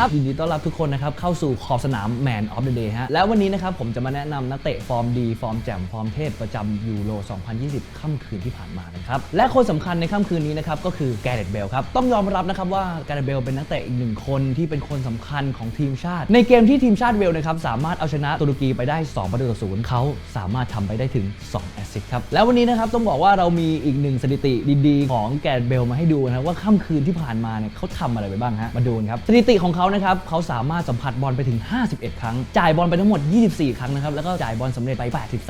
ครับ ยินดีต้อนรับทุกคนนะครับ เข้าสู่ขอบสนาม Man of the Day ฮะ แล้ววันนี้นะครับผมจะมาแนะนำนักเตะฟอร์มดี ฟอร์มแจ่ม ฟอร์มเทพประจำยูโร 2020 ค่ำคืนที่ผ่านมานะครับ และคนสำคัญในค่ำคืนนี้นะครับ ก็คือแกเรตเบลครับ ต้องยอมรับนะครับว่าแกเรตเบลเป็นนักเตะอีกหนึ่งคนที่เป็นคนสำคัญของทีมชาติ ในเกมที่ทีมชาติเวลนะครับสามารถเอาชนะตุรกีไปได้ 2 ประตูต่อศูนย์เขาสามารถทำไปได้ถึง 2 แอสซิสต์ครับ แล้ววันนี้นะครับต้องบอกว่าเรามีอีกหนึ่งสถิติดีๆ ของแกเรตเบลมาให้ดูนะครับว่าค่ำคืนที่ผ่านมาเนี่ยเขาทำอะไรไปบ้างฮะมาดูกันครับสถิติของเขานะครับเขาสามารถสัมผัสบอลไปถึง 51 ครั้ง จ่ายบอลไปทั้งหมด 24 ครั้งนะครับ แล้วก็จ่ายบอลสำเร็จไป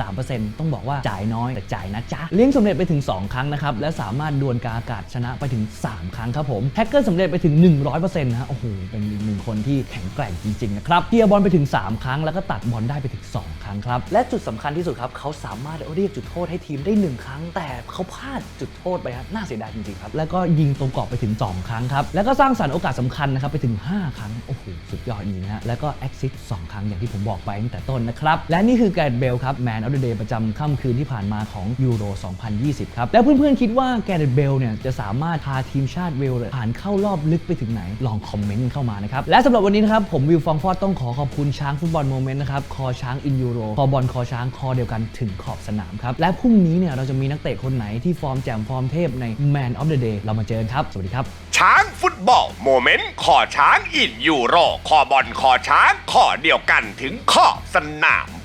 83%ต้องบอกว่าจ่ายน้อยแต่จ่ายนะจ๊ะ เลี้ยงสำเร็จไปถึง 2 ครั้งนะครับ และสามารถดวลกาอากาศชนะไปถึง 3 ครั้งครับผมแท็กเกอร์สำเร็จไปถึง 100%นะฮะ โอ้โห เป็นอีกหนึ่งคนที่แข็งแกร่งจริงๆนะครับเคลียร์บอลไปถึง 3 ครั้ง แล้วก็ตัดบอลได้ไปถึง 2 ครั้งครับ และจุดสำคัญที่สุดครับเขาสามารถเรียกจุดโทษให้ทีมได้ 1 ครั้ง แต่เขาพลาดจุดโทษไปครับ น่าเสียดายจริงๆครับ แล้วก็ยิงตรงกรอบไปถึง 2 ครั้งครับ แล้วก็สร้างสรรค์โอกาสสำคัญนะครับไปถึง 5 ครั้งโอ้โห สุดยอดจริงนะฮะ แล้วก็แอคซิส2ครั้งอย่างที่ผมบอกไปตั้งแต่ต้นนะครับ และนี่คือแกรดเบลครับแมนออฟเดอะเดย์ประจำค่ำคืนที่ผ่านมาของยูโร 2020 ครับ แล้วเพื่อนๆ คิดว่าแกรดเบลเนี่ยจะสามารถพาทีมชาติเวลส์ผ่านเข้ารอบลึกไปถึงไหน ลองคอมเมนต์เข้ามานะครับ และสำหรับวันนี้นะครับผมวิวฟองฟอดต้องขอขอบคุณช้างฟุตบอลโมเมนต์นะครับคอช้างอินยูโรคอบอลคอช้างคอเดียวกันถึงขอบสนามครับและพรุ่งนี้เนี่ยเราจะมีนักเตะคนไหนที่ฟอร์มแจ่มฟอร์มเทพใน Man of the Day เรามาเจอกันครับ สวัสดีครับ ช้างฟุตบอลโมเมนต์ขอช้างอินยูโรคอบอลขอช้างขอเดียวกันถึงขอบสนาม